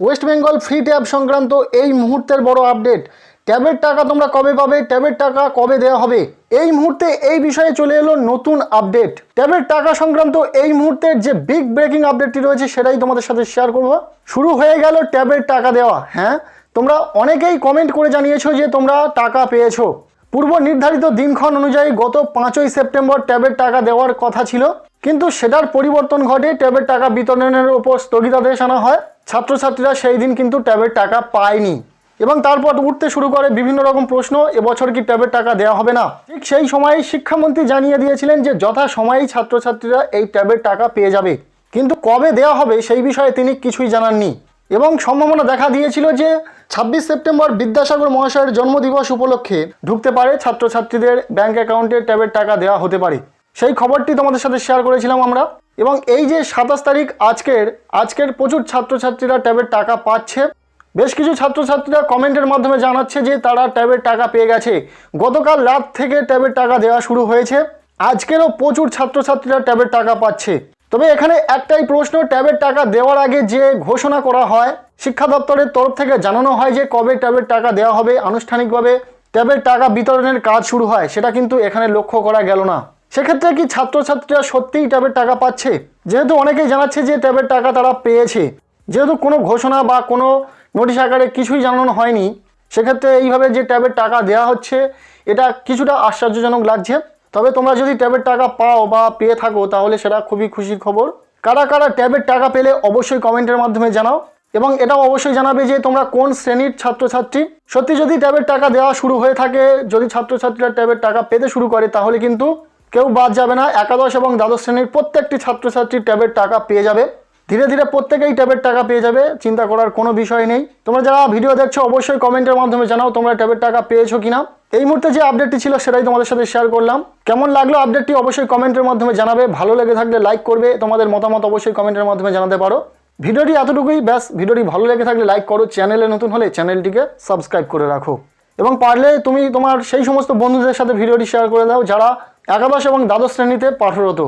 West Bengal free tab সংক্রান্ত এই মুহূর্তের বড় আপডেট। ট্যাবের টাকা তোমরা কবে পাবে? ট্যাবের টাকা কবে দেওয়া হবে? এই মুহূর্তে এই বিষয়ে চলে এলো নতুন আপডেট। ট্যাবের টাকা সংক্রান্ত এই মুহূর্তের যে বিগ ব্রেকিং আপডেটটি রয়েছে, সেটাই তোমাদের সাথে শেয়ার করব। শুরু হয়ে গেল ট্যাবের টাকা দেওয়া হ্যাঁ? তোমরা অনেকেই কমেন্ট করে জানিয়েছো যে তোমরা টাকা পেয়েছ। পূর্ব নির্ধারিত দিনক্ষণ অনুযায়ী গত পাঁচই সেপ্টেম্বর ট্যাবের টাকা দেওয়ার কথা ছিল। কিন্তু সেটার পরিবর্তন ঘটে ট্যাবের টাকা বিতরণের উপর স্থগিতাদেশ আনা হয়। ছাত্রছাত্রীরা সেই দিন কিন্তু ট্যাবের টাকা পায়নি এবং তারপর উঠতে শুরু করে বিভিন্ন রকম প্রশ্ন, এবছর কি ট্যাবের টাকা দেওয়া হবে না? ঠিক সেই সময় শিক্ষামন্ত্রী জানিয়ে দিয়েছিলেন যে যথা সময়েই ছাত্রছাত্রীরা এই ট্যাবের টাকা পেয়ে যাবে। কিন্তু কবে দেওয়া হবে সেই বিষয়ে তিনি কিছুই জানাননি এবং সম্ভাবনা দেখা দিয়েছিল যে ছাব্বিশ সেপ্টেম্বর বিদ্যাসাগর মহাশয়ের জন্মদিবস উপলক্ষে ঢুকতে পারে ছাত্রছাত্রীদের ব্যাংক অ্যাকাউন্টে ট্যাবের টাকা দেওয়া হতে পারে। সেই খবরটি তোমাদের সাথে শেয়ার করেছিলাম আমরা। এবং এই যে সাতাশ তারিখ আজকের আজকের প্রচুর ছাত্রছাত্রীরা ট্যাবের টাকা পাচ্ছে। বেশ কিছু ছাত্রছাত্রীরা কমেন্টের মাধ্যমে জানাচ্ছে যে তারা ট্যাবের টাকা পেয়ে গেছে। গতকাল রাত থেকে ট্যাবের টাকা দেওয়া শুরু হয়েছে। আজকেরও প্রচুর ছাত্রছাত্রীরা ট্যাবের টাকা পাচ্ছে। তবে এখানে একটাই প্রশ্ন, ট্যাবের টাকা দেওয়ার আগে যে ঘোষণা করা হয়, শিক্ষা দপ্তরের তরফ থেকে জানানো হয় যে কবে ট্যাবের টাকা দেওয়া হবে। আনুষ্ঠানিকভাবে ট্যাবের টাকা বিতরণের কাজ শুরু হয়, সেটা কিন্তু এখানে লক্ষ্য করা গেল না। সেক্ষেত্রে কি ছাত্রছাত্রীরা সত্যিই ট্যাবের টাকা পাচ্ছে? যেহেতু অনেকেই জানাচ্ছে যে ট্যাবের টাকা তারা পেয়েছে। যেহেতু কোনো ঘোষণা বা কোনো নোটিশ আকারে কিছুই জানানো হয়নি, সেক্ষেত্রে এইভাবে যে ট্যাবের টাকা দেওয়া হচ্ছে, এটা কিছুটা আশ্চর্যজনক লাগছে। তবে তোমরা যদি ট্যাবের টাকা পাও বা পেয়ে থাকো, তাহলে সেটা খুবই খুশির খবর। কারা কারা ট্যাবের টাকা পেলে অবশ্যই কমেন্টের মাধ্যমে জানাও। এবং এটাও অবশ্যই জানাবে যে তোমরা কোন শ্রেণির ছাত্রছাত্রী। সত্যি যদি ট্যাবের টাকা দেওয়া শুরু হয়ে থাকে, যদি ছাত্রছাত্রীরা ট্যাবের টাকা পেতে শুরু করে, তাহলে কিন্তু কেউ বাদ যাবে না, একাদশ এবং দ্বাদশ শ্রেণির প্রত্যেকটি ছাত্রছাত্রী ট্যাবের টাকা পেয়ে যাবে। ধীরে ধীরে প্রত্যেকেই ট্যাবের টাকা পেয়ে যাবে, চিন্তা করার কোনো বিষয় নেই। তোমরা যারা ভিডিও দেখছ, অবশ্যই কমেন্টের মাধ্যমে জানাও তোমরা ট্যাবের টাকা পেয়েছ কিনা। এই মুহূর্তে যে আপডেটটি ছিল, সেটাই তোমাদের সাথে শেয়ার করলাম। কেমন লাগল আপডেটটি অবশ্যই কমেন্টের মাধ্যমে জানাবে। ভালো লেগে থাকলে লাইক করবে, তোমাদের মতামত অবশ্যই কমেন্টের মাধ্যমে জানাতে পারো। ভিডিওটি এতটুকুই, ব্যাস। ভিডিওটি ভালো লেগে থাকলে লাইক করো। চ্যানেলে নতুন হলে চ্যানেলটিকে সাবস্ক্রাইব করে রাখো। এবং পারলে তুমি তোমার সেই সমস্ত বন্ধুদের সাথে ভিডিওটি শেয়ার করে দাও, যারা একাদশ এবং দ্বাদশ শ্রেণীতে পাঠরত।